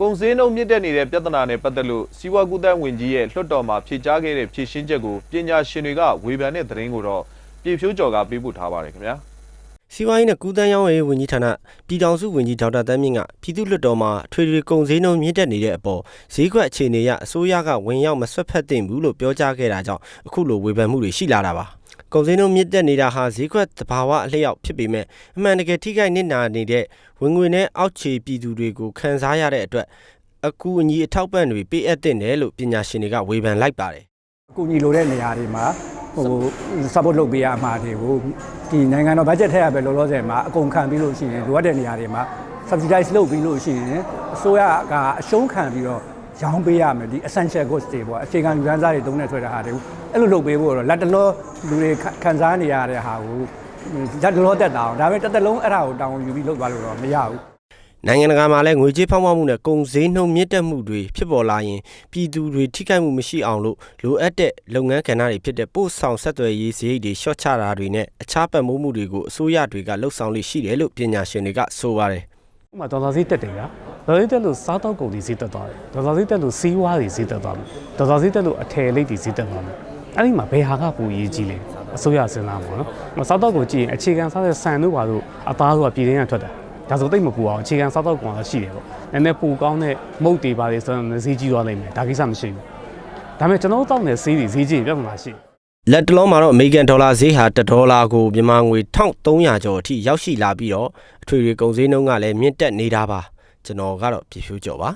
ကုန်စည်နှုန်းမြင့်တက်နေတဲ့ပြဿနာနဲ့ပတ်သက်လို့စီးပွားကူးသန်းဝင်ကြီးရဲ့လွှတ်တော်မှာဖြေကြားခဲ့တဲ့ဖြေရှင်းချက်ကိုပညာရှင်တွေကဝေဖန်တဲ့သတင်းကိုတော့ပြေဖြိုးကျော်ကပေးပို့ထားပါတယ်ခင်ဗျာစီဝိုင်းနဲ့ကူးတန်းရောင်းရေးဝန်ကြီးဌာနပြည်ထောင်စုဝန်ကြီးဒေါက်တာတန်းမြင့်ကပြည်သူ့လွှတ်တော်မှာအထွေထွေကုန်စည်နှုန်းမြင့်တက်နေတဲ့အပေါ်ဈေးကွက်အခြေအနေအရအစိုးရကဝင်ရောက်မဆွတ်ဖက်သင့်ဘူးလို့ပြောကြားခဲ့တာကြောင့်အခုလိုဝေဖန်မှုတွေရှိလာတာပါ ကုန်စည်နှုန်းမြင့်တက်နေတာဟာဈေးကွက်သဘာဝအလျောက်ဖြစ်ပေမဲ့အမှန်တကယ်ထိခိုက်နစ်နာနေတဲ့ဝင်ငွေနဲ့အောက်ခြေပြည်သူတွေကိုခံစားရတဲ့အတွက်အကူအညီအထောက်ပံ့တွေပေးအပ်တဲ့တယ်လို့ပညာရှင်တွေကဝေဖန်လိုက်ပါတယ်အကူညီလိုတဲ့နေရာတွေမှာဟို support လုပ်ပေးရအမှာတွေကိုဒီနိုင်ငံတော် budget ထည့်ရပဲလောလောဆယ်မှာအကုန်ခံပြီးလို့ရှိရင်လိုအပ်တဲ့နေရာတွေမှာ subsidize လုပ်ပြီးလို့ရှိရင်အစိုးရကအရှုံးခံပြီးတော့ ရောင်းပေးရမယ်ဒီ essential goods တွေပေါ့အခြေခံလူတန်းစားတွေတုံးနဲ့ထွက်တဲ့ဟာတွေကိုအဲ့လိုလုပ်ပေးဖို့တော့လက်တလောလူတွေခံစားနေရတဲ့ဟာကိုလက်တလောတက်တာအောင်ဒါပေမဲ့တစ်သက်လုံးအဲ့ဒါကိုတောင်းယူပြီးလုပ်သွားလို့တော့မရဘူးနိုင်ငံတကာမှာလည်းငွေကြေးဖောင်းပွားမှုနဲ့ကုန်စည်နှုန်းမြင့်တက်မှုတွေဖြစ်ပေါ်လာရင်ပြည်သူတွေထိခိုက်မှုမရှိအောင်လို့လိုအပ်တဲ့လုပ်ငန်းကဏ္ဍတွေဖြစ်တဲ့ပို့ဆောင်ဆက်သွယ်ရေးစရိတ်တွေရှော့ချတာတွေနဲ့အခြားပတ်မိုးမှုတွေကိုအစိုးရတွေကလှုပ်ဆောင်လိရှိတယ်လို့ပညာရှင်တွေကဆိုပါတယ်ဥပမာဒေါ်လာဈေးတက်တယ်ဗျာ ဒေါ်လာဈေးတက်လို့စားတောက်ကုန်တွေဈေးတက်သွားတယ်ဒေါ်လာဈေးတက်လို့စီးဝါးတွေဈေးတက်သွားမယ်ဒေါ်လာဈေးတက်လို့အထည်လိပ်တွေဈေးတက်သွားမယ်အဲ့ဒီမှာဘယ်ဟာကပိုရေးကြီးလဲအစိုးရစဉ်းစားမှာနော်စားတောက်ကုန်ကြည့်ရင်အခြေခံစားတဲ့ဆန်တို့ပါတို့အသားတို့ကပြည်ထင်းကထွက်တာဒါဆိုသိပ်မပူအောင်အခြေခံစားတောက်ကုန်ကရှိတယ်ပေါ့နည်းနည်းပူကောင်းတဲ့မုတ်တွေပါလေဆိုတော့ဈေးကြီးသွားနိုင်မယ်ဒါကိစ္စမရှိဘူးဒါပေမဲ့ကျွန်တော်တို့တောက်နေတဲ့ဈေးတွေဈေးကြီးရင်ပြဿနာရှိတယ်လက်တလုံးမှာတော့အမေရိကန်ဒေါ်လာဈေးဟာ1ဒေါ်လာကိုမြန်မာငွေ1300ကျော်အထိရောက်ရှိလာပြီးတော့အထွေထွေကုန်စည်နှုန်းကလည်းမြင့်တက်နေတာပါ ကျွန်တော်ကတော့ပြည့်ဖြိုးကြော်ပါ